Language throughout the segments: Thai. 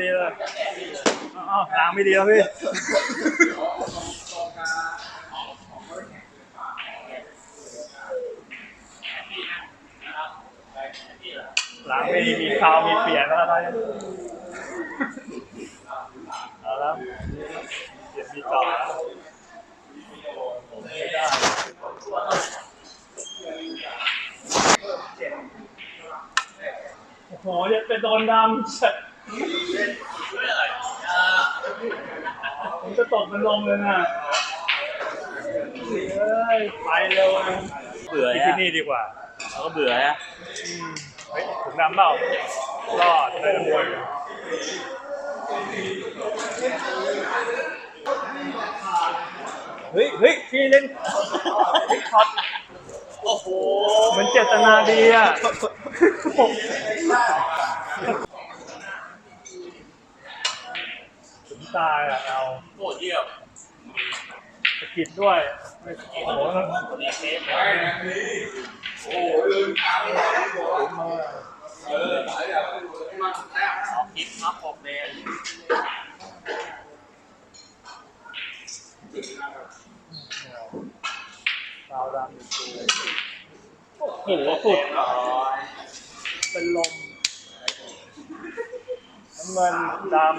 ดีเลยอ้าวล้างไม่ดีแล้วพี่ล้างไม่ดีมีคาวมีเปลี่ยนแล้วตอนนี้เอาแล้วเปลี่ยนมีต่อแล้วไม่ได้โอ้โหเนี่ยเป็นโดนดำสัตว์ ผมจะตกมันลงเลยนะเฮ้ยไปเร็วนะเบื่อที่ฮะนี่ดีกว่าเราก็เบื่อฮะเฮ้ยถุงดำเปล่ารอดได้ทั้งหมดเฮ้ยเฮ้ยพี่เล่นเฮ้ยช็อตโอ้โหเหมือนเจตนาดีอะถึง ตายอะเอาโคตรเยี่ยมสะกิดด้วยโอ้โหนี่เซฟโอ้โหลืมทางเลยออกคลิปครับผมเองดาวดำอีกตัวโอ้โหสุดร้อยเป็นลมน้ำเงินดำ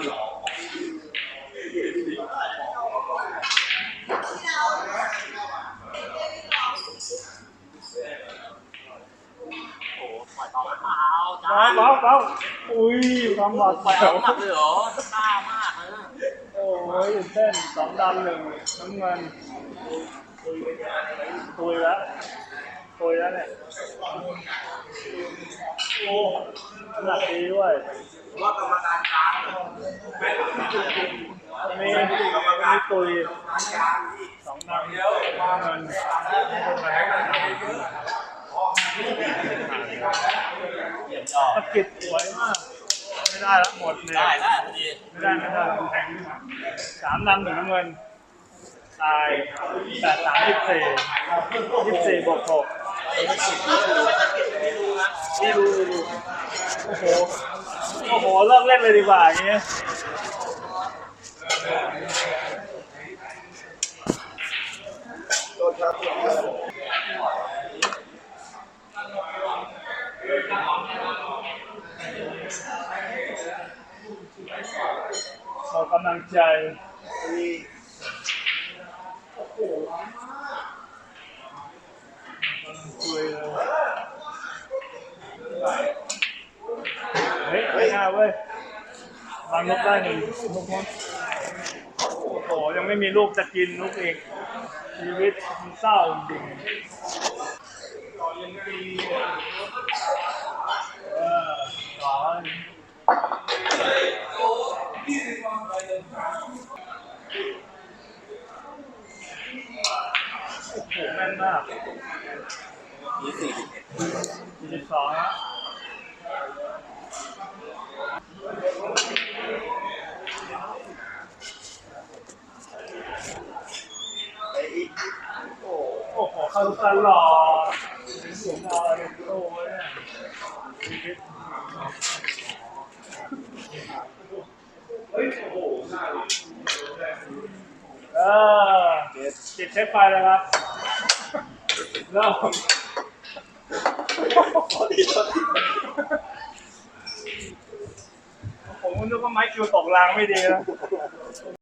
โอ้โหปล่อยต่อเปล่า จ้าเบาเบาอุ้ยความหวาดปล่อยเสียเอาวหนักเลยเหรอกล้ามากเลยนะโอ้ยเต้นสองดำหนึ่งน้ำเงินตุยแล้วตุยแล้วเนี่ยโอ้หนักดีด้วยว่ากรรมการกลางมีมีตุยสองดำน้ำเงินเยี่ย มยอดสะกิดสวยมาก ไม่ได้แล้วหมดเลยได้ได้พอดีไม่ได้ไม่ได้แข็งสามดำหนึ่งน้ำเงิน ตายแปดสามยี่สิบสี่ยี่สิบสี่บวกหกนี่ดูดูดูโอ้โหโอ้โหเลิกเล่นเลยดีกว่าอย่างเงี้ยขอกำลังใจคุยเลยเฮ้ยไม่น่าเว้ยวางนกได้หนึ่งนกมั้งโอ้โหยังไม่มีลูกจะกินลูกเอีกชีวิตมันเศร้าจริงเออหวาน โอ้โหแม่นมากยี่สิบเอ็ดสี่สิบสองฮะโอ้โหเข้าตลอดสูงเอาอะไรโตเนี่ย เออติดเช็คไฟแล้วครับเริ่มผมก็นึกว่าไม้คิวตกรางไม่ดีนะ